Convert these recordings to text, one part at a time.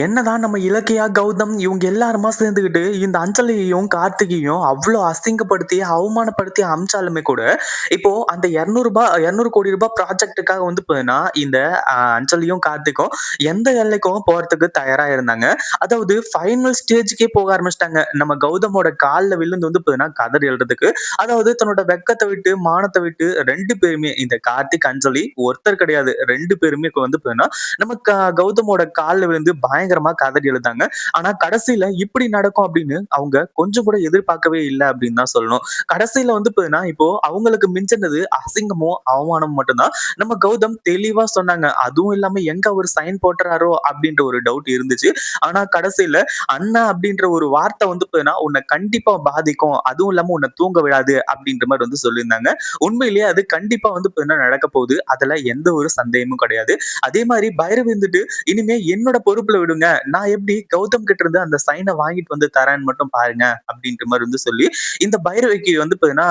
என்னதான் நம்ம இலக்கியா, கௌதம் இவங்க எல்லாருமா சேர்ந்துக்கிட்டு இந்த அஞ்சலியையும், கார்த்திகையும் அவ்வளோ அசிங்கப்படுத்தி, அவமானப்படுத்தி அமிச்சாலுமே கூட, இப்போ அந்த இரநூறுபா இரநூறு கோடி ரூபாய் ப்ராஜெக்ட்டுக்காக வந்து பார்த்தீங்கன்னா, இந்த அஞ்சலியும், கார்த்திக்கும் எந்த எல்லைக்கும் போறதுக்கு தயாரா இருந்தாங்க. அதாவது ஃபைனல் ஸ்டேஜ்க்கே போக ஆரம்பிச்சிட்டாங்க நம்ம கௌதமோட காலில் விழுந்து வந்து பார்த்தீங்கன்னா, கதறி எழுறதுக்கு அதாவது தன்னோட வெக்கத்தை விட்டு, மானத்தை விட்டு ரெண்டு பேருமே இந்த கார்த்திக், அஞ்சலி ஒருத்தர் கிடையாது. ரெண்டு பேருமே வந்து பார்த்தீங்கன்னா, நம்ம கௌதமோட காலில் விழுந்து பயங்கரமா கதறி எழுதாங்க ஆனா கடைசியில இப்படி நடக்கும் அப்படின்னு அவங்க கொஞ்சம் கூட எதிர்பார்க்கவே இல்லை அப்படின்னு தான் சொல்லணும். கடைசியில வந்து இப்போ அவங்களுக்கு மிஞ்சினது அசிங்கமோ அவமானமும் மட்டும்தான் நம்ம கௌதம் தெளிவா சொன்னாங்க. அதுவும் இல்லாம எங்க அவரு சைன் போட்டுறாரோ அப்படின்ற ஒரு டவுட் இருந்துச்சு. ஆனா கடைசியில அண்ணா அப்படின்ற ஒரு வார்த்தை வந்து உன்னை கண்டிப்பா பாதிக்கும். அதுவும் இல்லாம உன்னை தூங்க விடாது அப்படின்ற மாதிரி வந்து சொல்லியிருந்தாங்க. உண்மையிலேயே அது கண்டிப்பா வந்து நடக்க போகுது. அதுல எந்த ஒரு சந்தேகமும் கிடையாது. அதே மாதிரி பைரவி வந்துட்டு இனிமே என்னோட பொறுப்புல விடுங்க. நான் எப்படி கௌதம் கிட்ட இருந்து அந்த சைனை வாங்கிட்டு வந்து தரேன்னு மட்டும் பாருங்க அப்படின்ற மாதிரி வந்து சொல்லி, இந்த பைரவிக்கு வந்து பாத்தீங்கன்னா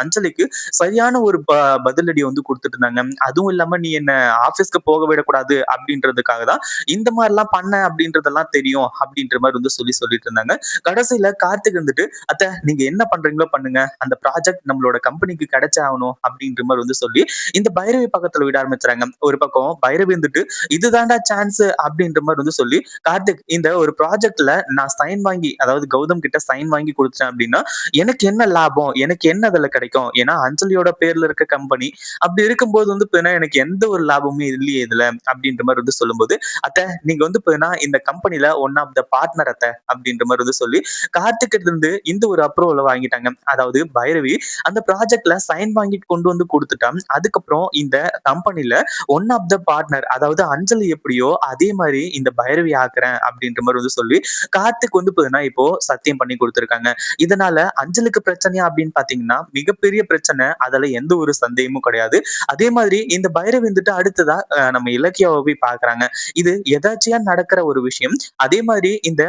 அஞ்சலிக்கு சரியான ஒரு பதிலடி வந்து கொடுத்துட்டு இருந்தாங்க. அதுவும் இல்லாம நீ என்ன ஆபீஸ்க்கு போக விடக்கூடாது அப்படின்றதுக்காக தான் இந்த மாதிரி எல்லாம் பண்ண அப்படின்றதெல்லாம் தெரியும் அப்படின்ற மாதிரி வந்து சொல்லி சொல்லிட்டு இருந்தாங்க. கடைசியில கார்த்திக் வந்துட்டு, "அத்த நீங்க என்ன பண்றீங்களோ பண்ணுங்க. அந்த ப்ராஜெக்ட் நம்மளோட கம்பெனிக்கு கிடைச்சாகணும் அப்படின்ற மாதிரி வந்து சொல்லி, இந்த பைரவி பக்கத்துல விட ஆரம்பிச்சாங்க ஒரு பக்கம் பைரவி வந்துட்டு, "இதுதான்டா சான்ஸ்" அப்படின்ற மாதிரி வந்து சொல்லி, சொல்லி "கார்த்திக் இந்த ஒரு ப்ராஜெக்ட்ல நான் சைன் வாங்கி அதாவது கௌதம் கிட்ட சைன் வாங்கி குடுத்துட்டேன் அப்படின்னா, எனக்கு என்ன லாபம்? எனக்கு என்ன அதுல கிடைக்கும்? ஏன்னா அஞ்சலியோட பேர்ல இருக்க கம்பெனி. அப்படி இருக்கும்போது வந்து எனக்கு எந்த ஒரு லாபமும் இல்லையே இதுல." அப்படின்ற மாதிரி வந்து சொல்லும்போது, "அத்த நீங்க வந்து இந்த கம்பெனில ஒன் ஆஃப் த பார்ட்னர் அத்த." அப்படின்ற மாதிரி வந்து சொல்லி, கார்த்திக் இருந்து இந்த ஒரு அப்ரூவல வாங்கிட்டாங்க. அதாவது பைரவி அந்த ப்ராஜெக்ட்ல சைன் வாங்கிட்டு கொண்டு வந்து கொடுத்துட்டான் அதுக்கப்புறம் இந்த கம்பெனில ஒன் ஆஃப் த பார்ட்னர் அதாவது அஞ்சலி எப்படியோ அதே மாதிரி இந்த பைரவி ஆக்குறேன் அப்படின்ற மாதிரி வந்து சொல்லி, கார்த்திக் வந்து பார்த்தீங்கன்னா, இப்போ சத்தியம் பண்ணி கொடுத்துருக்காங்க இதனால அஞ்சலுக்கு பிரச்சனையா அப்படின்னு பாத்தீங்கன்னா மிகப்பெரிய பிரச்சனை. அதுல எந்த ஒரு சந்தேகமும் கிடையாது. அதே மாதிரி இந்த பைரவி வந்துட்டு அடுத்ததா நம்ம இலக்கியாவை போய் பார்க்குறாங்க. இது எதாச்சியா நடக்கிற ஒரு விஷயம். அதே மாதிரி இந்த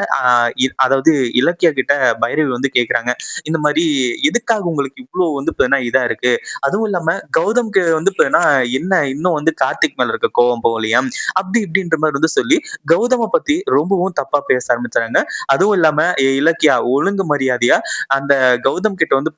அதாவது இலக்கியா கிட்ட பைரவி வந்து கேக்குறாங்க இந்த மாதிரி எதுக்காக உங்களுக்கு இவ்வளவு வந்து பார்த்தீங்கன்னா இதா இருக்கு? அதுவும் இல்லாம கௌதம்க்கு வந்து பார்த்தீங்கன்னா, என்ன இன்னும் வந்து கார்த்திக் மேல இருக்க கோவம் போகலையா? அப்படி இப்படின்ற மாதிரி வந்து சொல்லி, கௌதம் பத்தி ரொம்பவும் தப்பா பேச ஆரம்பிச்சாங்க அதுவும் இல்லாம இலக்கியா ஒழுங்கு மரியாதையா அந்த கௌதம் கிட்ட வந்து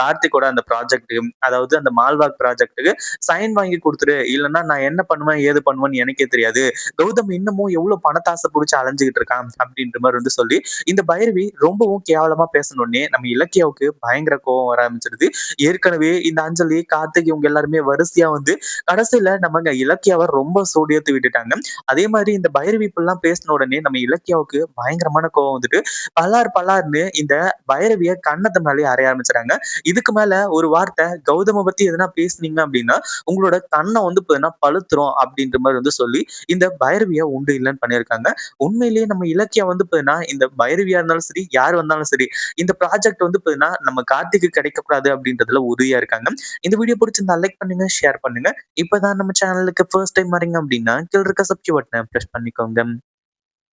கார்த்திகோட அந்த ப்ராஜெக்ட் அதாவது அந்த மால்வாக் ப்ராஜெக்ட்டுக்கு சைன் வாங்கி குடுத்துரு. இல்லைன்னா நான் என்ன பண்ணுவேன், ஏது பண்ணுவேன்னு எனக்கே தெரியாது. கௌதம் இன்னமும் எவ்வளவு பணத்தாசை புடிச்சு அலைஞ்சுக்கிட்டு இருக்கான்." அப்படின்ற மாதிரி வந்து சொல்லி, இந்த பைரவி ரொம்பவும் கேவலமா பேசணும்னே நம்ம இலக்கியாவுக்கு பயங்கர கோவம் வர ஆரம்பிச்சிருது ஏற்கனவே இந்த அஞ்சலி, கார்த்திக் இவங்க எல்லாருமே வரிசையா வந்து கடைசியில நம்ம இலக்கியாவ ரொம்ப சூடியத்து விட்டுட்டாங்க. அதே மாதிரி இந்த பைரவி இப்படிலாம் பேசின உடனே நம்ம இலக்கியாவுக்கு பயங்கரமான கோவம் வந்துட்டு, பலார் பலார்ன்னு இந்த பைரவிய கன்னத்து மேலே அறைய ஆரம்பிச்சுறாங்க. இதுக்கு மேல ஒரு வார்த்தை கௌதம பத்தி எதனா பேசுனீங்க அப்படின்னா, உங்களோட கண்ணை வந்து பார்த்தீங்கன்னா பழுத்துரும் அப்படின்ற மாதிரி வந்து சொல்லி, இந்த பைரவிய உண்டு இல்லைன்னு பண்ணியிருக்காங்க. உண்மையிலேயே நம்ம இலக்கியா வந்து பார்த்தீங்கன்னா, இந்த பைரவியா இருந்தாலும் சரி, யார் வந்தாலும் சரி, இந்த ப்ராஜெக்ட் வந்து பார்த்தீங்கன்னா, நம்ம கார்த்திக்கு கிடைக்கக்கூடாது அப்படின்றதுல உறுதியா இருக்காங்க. இந்த வீடியோ பிடிச்சிருந்தா லைக் பண்ணுங்க, ஷேர் பண்ணுங்க. இப்பதான் நம்ம சேனலுக்கு ஃபர்ஸ்ட் டைம் வரீங்க அப்படின்னா, கீழ இருக்க சப்ஸ்கிரைப் பட்டன பிரஸ் பண்ணிக்கோங்க.